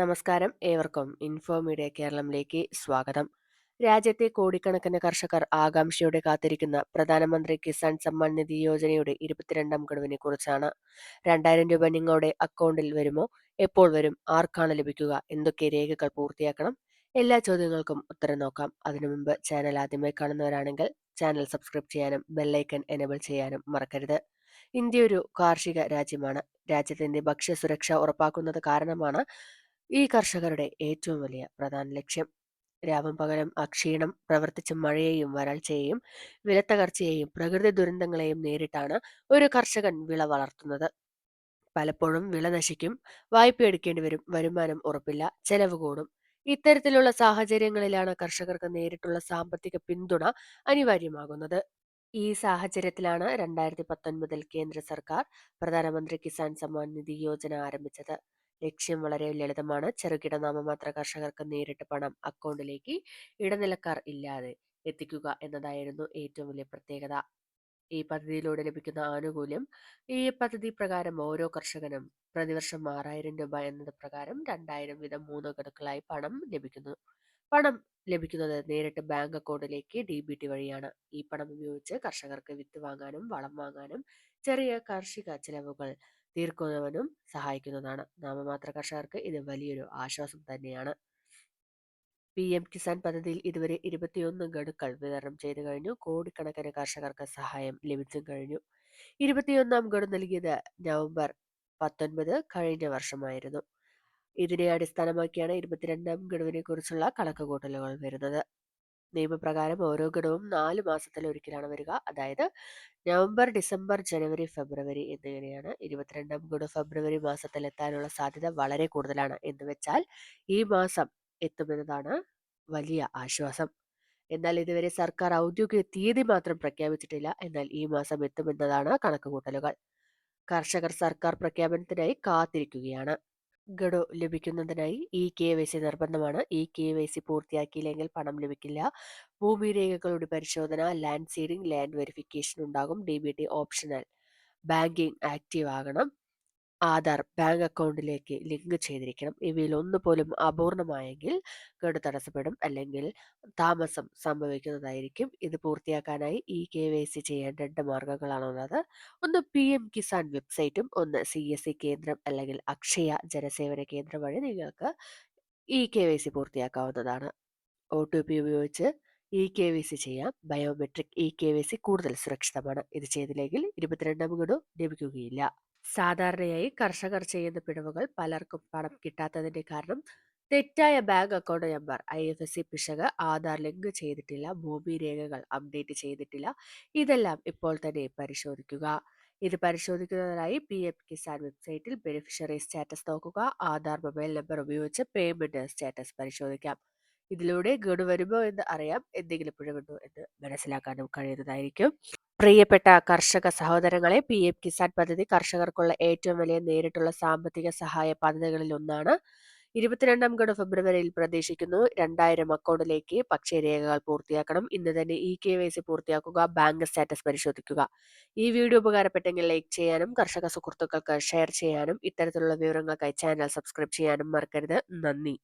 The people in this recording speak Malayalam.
നമസ്കാരം. ഏവർക്കും ഇൻഫോ മീഡിയ കേരളത്തിലേക്ക് സ്വാഗതം. രാജ്യത്തെ കോടിക്കണക്കിന് കർഷകർ ആകാംക്ഷയോടെ കാത്തിരിക്കുന്ന പ്രധാനമന്ത്രി കിസാൻ സമ്മാൻ നിധി യോജനയുടെ ഇരുപത്തിരണ്ടാം ഗഡുവിനെ കുറിച്ചാണ്. രണ്ടായിരം രൂപ നിങ്ങളുടെ അക്കൗണ്ടിൽ വരുമോ? എപ്പോൾ വരും? ആർക്കാണ് ലഭിക്കുക? എന്തൊക്കെ രേഖകൾ പൂർത്തിയാക്കണം? എല്ലാ ചോദ്യങ്ങൾക്കും ഉത്തരം നോക്കാം. അതിനു മുമ്പ് ചാനൽ ആദ്യമായി കാണുന്നവരാണെങ്കിൽ ചാനൽ സബ്സ്ക്രൈബ് ചെയ്യാനും ബെല്ലൈക്കൺ എനേബിൾ ചെയ്യാനും മറക്കരുത്. ഇന്ത്യ ഒരു കാർഷിക രാജ്യമാണ്. രാജ്യത്തിന്റെ ഭക്ഷ്യസുരക്ഷ ഉറപ്പാക്കുന്നത് കാരണമാണ് ഈ കർഷകരുടെ ഏറ്റവും വലിയ പ്രധാന ലക്ഷ്യം. രാവും പകലും അക്ഷീണം പ്രവർത്തിച്ച മഴയെയും വരൾച്ചയെയും വിലത്തകർച്ചയെയും പ്രകൃതി ദുരന്തങ്ങളെയും നേരിട്ടാണ് ഒരു കർഷകൻ വിള വളർത്തുന്നത്. പലപ്പോഴും വിള നശിക്കും വായ്പ എടുക്കേണ്ടി വരും വരുമാനം ഉറപ്പില്ല ചെലവ് കൂടും. ഇത്തരത്തിലുള്ള സാഹചര്യങ്ങളിലാണ് കർഷകർക്ക് നേരിട്ടുള്ള സാമ്പത്തിക പിന്തുണ അനിവാര്യമാകുന്നത്. ഈ സാഹചര്യത്തിലാണ് രണ്ടായിരത്തി പത്തൊൻപതിൽ കേന്ദ്ര സർക്കാർ പ്രധാനമന്ത്രി കിസാൻ സമ്മാൻ നിധി യോജന ആരംഭിച്ചത്. ലക്ഷ്യം വളരെ ലളിതമാണ്. ചെറുകിട നാമമാത്ര കർഷകർക്ക് നേരിട്ട് പണം അക്കൗണ്ടിലേക്ക് ഇടനിലക്കാർ ഇല്ലാതെ എത്തിക്കുക എന്നതായിരുന്നു ഏറ്റവും വലിയ പ്രത്യേകത. ഈ പദ്ധതിയിലൂടെ ലഭിക്കുന്ന ആനുകൂല്യം ഈ പദ്ധതി പ്രകാരം ഓരോ കർഷകനും പ്രതിവർഷം ആറായിരം രൂപ എന്നത് പ്രകാരം രണ്ടായിരം വീതം മൂന്ന് ഗഡുക്കളായി പണം ലഭിക്കുന്നു. പണം ലഭിക്കുന്നത് നേരിട്ട് ബാങ്ക് അക്കൗണ്ടിലേക്ക് ഡി ബി ടി വഴിയാണ്. ഈ പണം ഉപയോഗിച്ച് കർഷകർക്ക് വിത്ത് വാങ്ങാനും വളം വാങ്ങാനും ചെറിയ കാർഷിക ചെലവുകൾ തീർക്കുന്നവനും സഹായിക്കുന്നതാണ്. നാമമാത്ര കർഷകർക്ക് ഇത് വലിയൊരു ആശ്വാസം തന്നെയാണ്. പി എം കിസാൻ പദ്ധതിയിൽ ഇതുവരെ ഇരുപത്തിയൊന്ന് ഗഡുക്കൾ വിതരണം ചെയ്തു കഴിഞ്ഞു. കോടിക്കണക്കിന് കർഷകർക്ക് സഹായം ലഭിച്ചും കഴിഞ്ഞു. ഇരുപത്തിയൊന്നാം ഗഡു നൽകിയത് നവംബർ പത്തൊൻപത് കഴിഞ്ഞ വർഷമായിരുന്നു. ഇതിനെ അടിസ്ഥാനമാക്കിയാണ് ഇരുപത്തിരണ്ടാം ഗഡുവിനെ കുറിച്ചുള്ള കണക്കുകൂട്ടലുകൾ വരുന്നത്. നിയമപ്രകാരം ഓരോ ഗണവും നാല് മാസത്തിൽ ഒരിക്കലാണ് വരിക. അതായത് നവംബർ ഡിസംബർ ജനുവരി ഫെബ്രുവരി എന്നിങ്ങനെയാണ് ഇരുപത്തിരണ്ടാം ഗുണം ഫെബ്രുവരി മാസത്തിൽ എത്താനുള്ള സാധ്യത വളരെ കൂടുതലാണ്. എന്ന് വെച്ചാൽ ഈ മാസം എത്തുമെന്നതാണ് വലിയ ആശ്വാസം. എന്നാൽ ഇതുവരെ സർക്കാർ ഔദ്യോഗിക തീയതി മാത്രം പ്രഖ്യാപിച്ചിട്ടില്ല. എന്നാൽ ഈ മാസം എത്തുമെന്നതാണ് കണക്കുകൂട്ടലുകൾ. കർഷകർ സർക്കാർ പ്രഖ്യാപനത്തിനായി കാത്തിരിക്കുകയാണ്. ഗഡു ലഭിക്കുന്നതിനായി ഇ കെ വൈ സി നിർബന്ധമാണ്. ഇ കെ വൈ സി പൂർത്തിയാക്കിയില്ലെങ്കിൽ പണം ലഭിക്കില്ല. ഭൂമി രേഖകളുടെ പരിശോധന ലാൻഡ് സീഡിംഗ് ലാൻഡ് വെരിഫിക്കേഷൻ ഉണ്ടാകും. D B T optional banking active ആകണം. ആധാർ ബാങ്ക് അക്കൗണ്ടിലേക്ക് ലിങ്ക് ചെയ്തിരിക്കണം. ഇവയിൽ ഒന്ന് പോലും അപൂർണമായെങ്കിൽ ഗഡു തടസ്സപ്പെടും. അല്ലെങ്കിൽ താമസം സംഭവിക്കുന്നതായിരിക്കും. ഇത് പൂർത്തിയാക്കാനായി ഈ കെ വൈ സി ചെയ്യേണ്ട രണ്ട് മാർഗങ്ങളാണുള്ളത് ഒന്ന് പി എം കിസാൻ വെബ്സൈറ്റും ഒന്ന് സി എസ് സി കേന്ദ്രം അല്ലെങ്കിൽ അക്ഷയ ജനസേവന കേന്ദ്രം വഴി നിങ്ങൾക്ക് ഇ കെ വൈ സി പൂർത്തിയാക്കാവുന്നതാണ്. ഒ ടി പി ഉപയോഗിച്ച് ഇ കെ വൈ സി ചെയ്യാം. Biometric E K Y C കൂടുതൽ സുരക്ഷിതമാണ്. ഇത് ചെയ്തില്ലെങ്കിൽ ഇരുപത്തിരണ്ടാം ഗഡു ലഭിക്കുകയില്ല. സാധാരണയായി കർഷകർ ചെയ്യുന്ന പിഴവുകൾ പലർക്കും പണം കിട്ടാത്തതിന്റെ കാരണം തെറ്റായ bank account number I F S C പിശക് ആധാർ ലിങ്ക് ചെയ്തിട്ടില്ല ഭൂമി രേഖകൾ അപ്ഡേറ്റ് ചെയ്തിട്ടില്ല ഇതെല്ലാം ഇപ്പോൾ തന്നെ പരിശോധിക്കുക. ഇത് പരിശോധിക്കുന്നതിനായി പി എം കിസാൻ വെബ്സൈറ്റിൽ ബെനിഫിഷ്യറി സ്റ്റാറ്റസ് നോക്കുക ആധാർ മൊബൈൽ നമ്പർ ഉപയോഗിച്ച് പേയ്മെന്റ് സ്റ്റാറ്റസ് പരിശോധിക്കാം. ഇതിലൂടെ ഗഡു വരുമോ എന്ന് അറിയാം എന്തെങ്കിലും പിഴവുണ്ടോ എന്ന് മനസ്സിലാക്കാനും കഴിയുന്നതായിരിക്കും. പ്രിയപ്പെട്ട കർഷക സഹോദരങ്ങളെ പി. എം. കിസാൻ പദ്ധതി കർഷകർക്കുള്ള ഏറ്റവും വലിയ നേരിട്ടുള്ള സാമ്പത്തിക സഹായ പദ്ധതികളിൽ ഒന്നാണ്. ഇരുപത്തിരണ്ടാം ഗഡു ഫെബ്രുവരിയിൽ പ്രതീക്ഷിക്കുന്നു. രണ്ടായിരം അക്കൗണ്ടിലേക്ക് പക്ഷേ രേഖകൾ പൂർത്തിയാക്കണം. ഇന്ന് തന്നെ ഇ കെ വൈ സി പൂർത്തിയാക്കുക ബാങ്ക് സ്റ്റാറ്റസ് പരിശോധിക്കുക. ഈ വീഡിയോ ഉപകാരപ്പെട്ടെങ്കിൽ ലൈക്ക് ചെയ്യാനും കർഷക സുഹൃത്തുക്കൾക്ക് ഷെയർ ചെയ്യാനും ഇത്തരത്തിലുള്ള വിവരങ്ങൾക്കായി ചാനൽ സബ്സ്ക്രൈബ് ചെയ്യാനും മറക്കരുത്. നന്ദി.